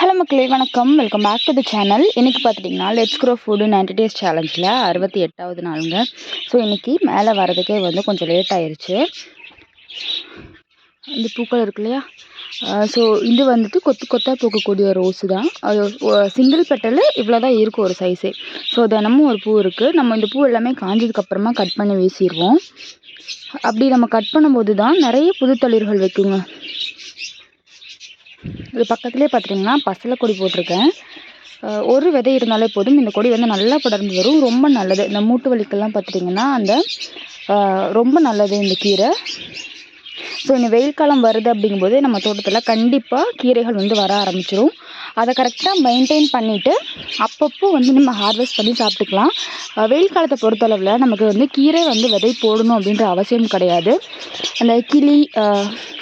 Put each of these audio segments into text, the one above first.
Hello மக்களே வணக்கம். Welcome back to the channel இன்றைக்கி பார்த்துட்டிங்கன்னா let's grow food ninety days சேலஞ்சில் அறுபத்தி எட்டாவது நாளுங்க. ஸோ இன்றைக்கி மேலே வரதுக்கே வந்து கொஞ்சம் லேட் ஆயிடுச்சு இந்த பூக்கள் இருக்கு இல்லையா? ஸோ இது வந்துட்டு கொத்து கொத்தாக பூக்கக்கூடிய ரோஸு தான். அது சிங்கிள் பெட்டல் இவ்வளோ தான் இருக்கும் ஒரு சைஸே ஸோ தினமும் ஒரு பூ இருக்குது நம்ம இந்த பூ எல்லாமே காஞ்சதுக்கப்புறமா கட் பண்ணி வீசிடுவோம். அப்படி நம்ம கட் பண்ணும்போது தான் நிறைய புது தளிர்கள் வைக்குங்க. இது பக்கத்துலேயே பார்த்துட்டிங்கன்னா பசலை கொடி போட்டிருக்கேன். ஒரு விதை இருந்தாலே போதும். இந்த கொடி வந்து நல்லா படர்ந்து வரும். ரொம்ப நல்லது. இந்த மூட்டு வலிக்கெல்லாம் பார்த்துட்டிங்கன்னா அந்த ரொம்ப நல்லது இந்த கீரை. ஸோ இந்த வெயில் காலம் வருது அப்படிங்கும்போது நம்ம தோட்டத்தில் கண்டிப்பாக கீரைகள் வந்து வர ஆரம்பிச்சிடும் அதை கரெக்டாக மெயின்டைன் பண்ணிவிட்டு அப்பப்போ வந்து நம்ம ஹார்வெஸ்ட் பண்ணி சாப்பிட்டுக்கலாம். வெயில் காலத்தை பொறுத்தளவில் நமக்கு வந்து கீரை வந்து விதை போடணும் அப்படின்ற அவசியம் கிடையாது. அந்த கிளி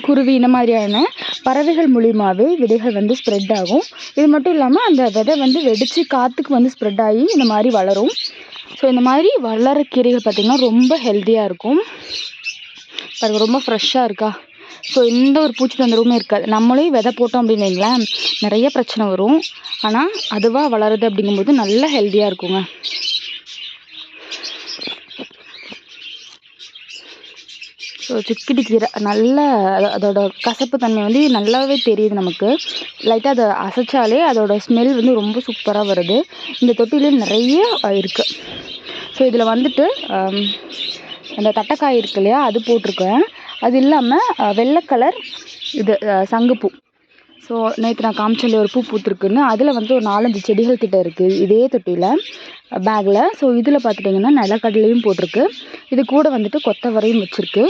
குருவி இந்த மாதிரியான பறவைகள் மூலியமாகவே விதைகள் வந்து ஸ்ப்ரெட் ஆகும். இது மட்டும் இல்லாமல் அந்த விதை வந்து வெடித்து காற்றுக்கு வந்து ஸ்ப்ரெட் ஆகி இந்த மாதிரி வளரும். ஸோ இந்த மாதிரி வளர கீரைகள் பார்த்திங்கன்னா ரொம்ப ஹெல்த்தியாக இருக்கும். பாருங்கள் ரொம்ப ஃப்ரெஷ்ஷாக இருக்கா? ஸோ எந்த ஒரு பூச்சி தொந்தரவுமே இருக்காது. நம்மளே விதை போட்டோம் அப்படின்னு வைங்களேன் நிறைய பிரச்சனை வரும். ஆனால் அதுவாக வளருது அப்படிங்கும்போது நல்ல ஹெல்த்தியாக இருக்குங்க. சிக்கிடி கீரை நல்ல அதோட கசப்பு தன்மை வந்து நல்லாவே தெரியுது நமக்கு. லைட்டாக அதை அசைச்சாலே அதோட ஸ்மெல் வந்து ரொம்ப சூப்பராக வருது. இந்த தொட்டிலையும் நிறைய இருக்குது ஸோ இதில் வந்துட்டு அந்த தட்டைக்காய் இருக்கு இல்லையா அது போட்டிருக்கேன். அது இல்லாமல் வெள்ளை கலர் இது சங்குப்பூ. ஸோ நேற்று நான் காமிச்சல ஒரு பூ பூத்துருக்குன்னு. அதில் வந்து ஒரு நாலஞ்சு செடிகள் கிட்ட இருக்குது இதே தொட்டியில் பேக்கில் ஸோ இதில் பார்த்துட்டிங்கன்னா நிலக்கடலையும் போட்டிருக்கு. இது கூட வந்துட்டு கொத்தவரையும் வச்சுருக்கு.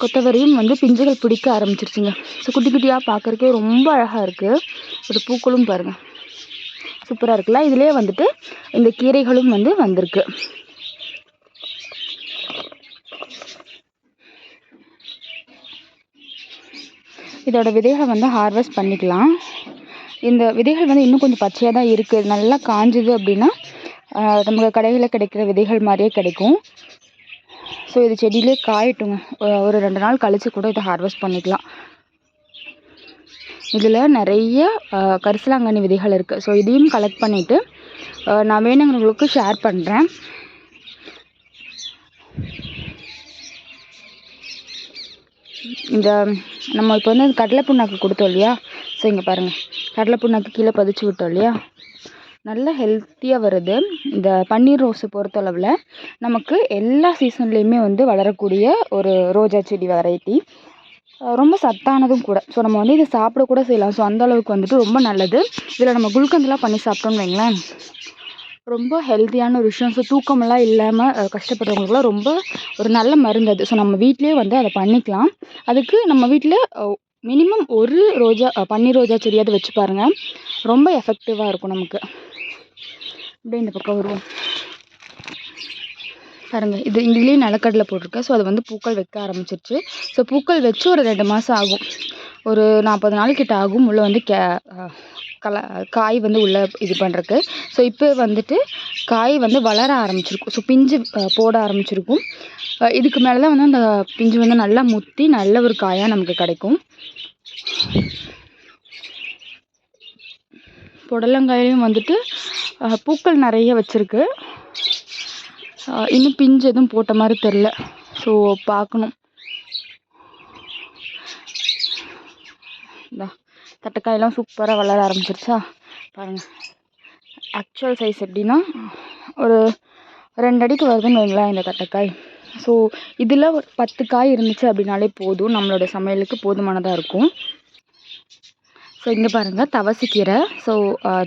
கொத்தவரையும் வந்து பிஞ்சுகள் பிடிக்க ஆரம்பிச்சிருச்சுங்க. ஸோ குட்டி குட்டியாக பார்க்குறக்கே ரொம்ப அழகாக இருக்குது ஒரு பூக்களும் பாருங்கள் சூப்பராக இருக்குல்ல? இதிலே வந்துட்டு இந்த கீரைகளும் வந்து வந்திருக்கு. இதோட விதைகளை வந்து ஹார்வெஸ்ட் பண்ணிக்கலாம். இந்த விதைகள் வந்து இன்னும் கொஞ்சம் பச்சையாக தான் இருக்குது நல்லா காஞ்சுது அப்படின்னா நமக்கு கடையில் கிடைக்கிற விதைகள் மாதிரியே கிடைக்கும். ஸோ இது செடியிலே காயட்டுங்க. ஒரு ரெண்டு நாள் கழித்து கூட இதை ஹார்வெஸ்ட் பண்ணிக்கலாம். இதில் நிறைய கரிசலாங்கண்ணி விதைகள் இருக்குது ஸோ இதையும் கலெக்ட் பண்ணிவிட்டு நான் வேணுங்கிறவங்களுக்கு ஷேர் பண்ணுறேன் இந்த நம்ம இப்போ வந்து கடலை புண்ணாக்கு கொடுத்தோம் இல்லையா? ஸோ இங்கே பாருங்கள் கடலை புண்ணாக்கு கீழே பதிச்சு விட்டோம் இல்லையா? நல்ல ஹெல்த்தியாக வருது. இந்த பன்னீர் ரோஸை பொறுத்தளவில் நமக்கு எல்லா சீசன்லேயுமே வந்து வளரக்கூடிய ஒரு ரோஜா செடி வெரைட்டி ரொம்ப சத்தானதும் கூட. ஸோ நம்ம வந்து இதை சாப்பிட கூட செய்யலாம். ஸோ அந்தளவுக்கு வந்துட்டு ரொம்ப நல்லது. இதில் நம்ம குல்கந்தெலாம் பண்ணி சாப்பிட்டோம்னு வைங்களேன். ரொம்ப ஹெல்த்தியான ஒரு விஷயம். ஸோ தூக்கமெல்லாம் இல்லாமல் கஷ்டப்படுறவங்களுக்குலாம் ரொம்ப ஒரு நல்ல மருந்து அது. ஸோ நம்ம வீட்லேயே வந்து அதை பண்ணிக்கலாம். அதுக்கு நம்ம வீட்டில் மினிமம் ஒரு ரோஜா பன்னீர் ரோஜா செடியாவது வச்சு பாருங்கள் ரொம்ப எஃபெக்டிவாக இருக்கும் நமக்கு. அப்படியே இந்த பக்கம் வருவோம். பாருங்கள் இது இதுலேயும் நிலக்கடலை போட்டிருக்கேன். ஸோ அது வந்து பூக்கள் வைக்க ஆரம்பிச்சிருச்சு. ஸோ பூக்கள் வச்சு ஒரு ரெண்டு மாதம் ஆகும். ஒரு நாற்பது நாள் கிட்ட ஆகும். உள்ளே வந்து கே கல காய் வந்து உள்ளே இது பண்ணுறக்கு ஸோ இப்போ வந்துட்டு காய் வந்து வளர ஆரம்பிச்சிருக்கும். ஸோ பிஞ்சு போட ஆரம்பிச்சிருக்கும். இதுக்கு மேலே தான் வந்து அந்த பிஞ்சு வந்து நல்லா முத்தி நல்ல ஒரு காயாக நமக்கு கிடைக்கும். புடலங்காயிலையும் வந்துட்டு பூக்கள் நிறைய வச்சுருக்கு. இன்னும் பிஞ்சு எதுவும் போட்ட மாதிரி தெரில ஸோ பார்க்கணும். இந்தா. தட்டைக்காயெல்லாம் சூப்பராக வளர ஆரம்பிச்சிருச்சா? பாருங்கள் ஆக்சுவல் சைஸ் எப்படின்னா ஒரு ரெண்டு அடிக்கு வருதுன்னு வைங்களேன் இந்த தட்டைக்காய். ஸோ இதில் ஒரு பத்து காய் இருந்துச்சு அப்படின்னாலே போதும். நம்மளோட சமையலுக்கு போதுமானதாக இருக்கும். ஸோ இங்கே பாருங்கள் தவசிக்கீரை. ஸோ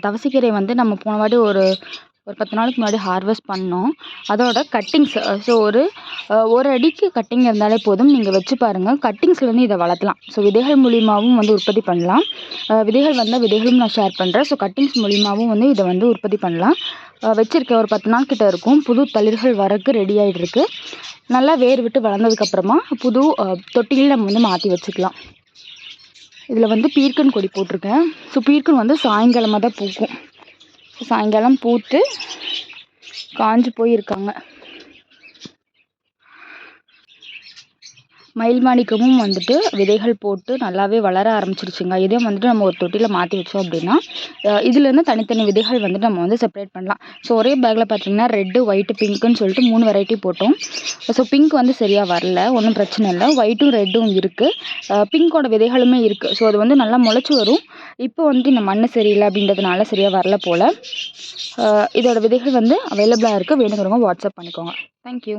தவசிக்கீரை வந்து நம்ம போன வாட்டி ஒரு ஒரு பத்து நாளைக்கு முன்னாடி ஹார்வெஸ்ட் பண்ணோம். அதோட கட்டிங்ஸ் ஸோ ஒரு ஒரு அடிக்கு கட்டிங் இருந்தாலே போதும். நீங்கள் வச்சு பாருங்கள் கட்டிங்ஸ்லேருந்து வந்து இதை வளர்த்தலாம். ஸோ விதைகள் மூலியமாகவும் வந்து உற்பத்தி பண்ணலாம். விதைகள் வந்தால் விதைகளும் நான் ஷேர் பண்ணுறேன் ஸோ கட்டிங்ஸ் மூலியமாகவும் வந்து இதை வந்து உற்பத்தி பண்ணலாம். வச்சுருக்கேன் ஒரு பத்து நாள் கிட்ட இருக்கும். புது தளிர்கள் வரக்கு ரெடி ஆகிட்டு நல்லா வேர் விட்டு வளர்ந்ததுக்கப்புறமா புது தொட்டியில் நம்ம வந்து மாற்றி வச்சுக்கலாம். இதில் வந்து பீர்க்கன் கொடி போட்டிருக்கேன். ஸோ பீர்க்கன் வந்து சாயங்காலமாக தான் பூக்கும். சாயங்காலம் பூத்து காஞ்சு போயிருக்காங்க. மயில் மாணிக்கமும் வந்துட்டு விதைகள் போட்டு நல்லாவே வளர ஆரம்பிச்சிருச்சுங்க. இதையும் வந்துட்டு நம்ம ஒரு தொட்டியில் மாற்றி வச்சோம் அப்படின்னா இதுலேருந்து தனித்தனி விதைகள் வந்துட்டு நம்ம வந்து செப்பரேட் பண்ணலாம். ஸோ ஒரே பேக்கில் பார்த்தீங்கன்னா ரெட்டு ஒயிட்டு பிங்க்குன்னு சொல்லிட்டு மூணு வெரைட்டி போட்டோம். ஸோ பிங்க் வந்து சரியாக வரல ஒன்றும் பிரச்சனை இல்லை. ஒயிட்டும் ரெட்டும் இருக்குது பிங்கோட விதைகளுமே இருக்குது ஸோ அது வந்து நல்லா முளைச்சி வரும். இப்போ வந்துட்டு இந்த மண் சரியில்லை அப்படின்றதுனால சரியாக வரல போல். இதோட விதைகள் வந்து அவைலபிளாக இருக்குது வேணுங்கிறவங்க வாட்ஸ்அப் பண்ணிக்கோங்க. தேங்க்யூ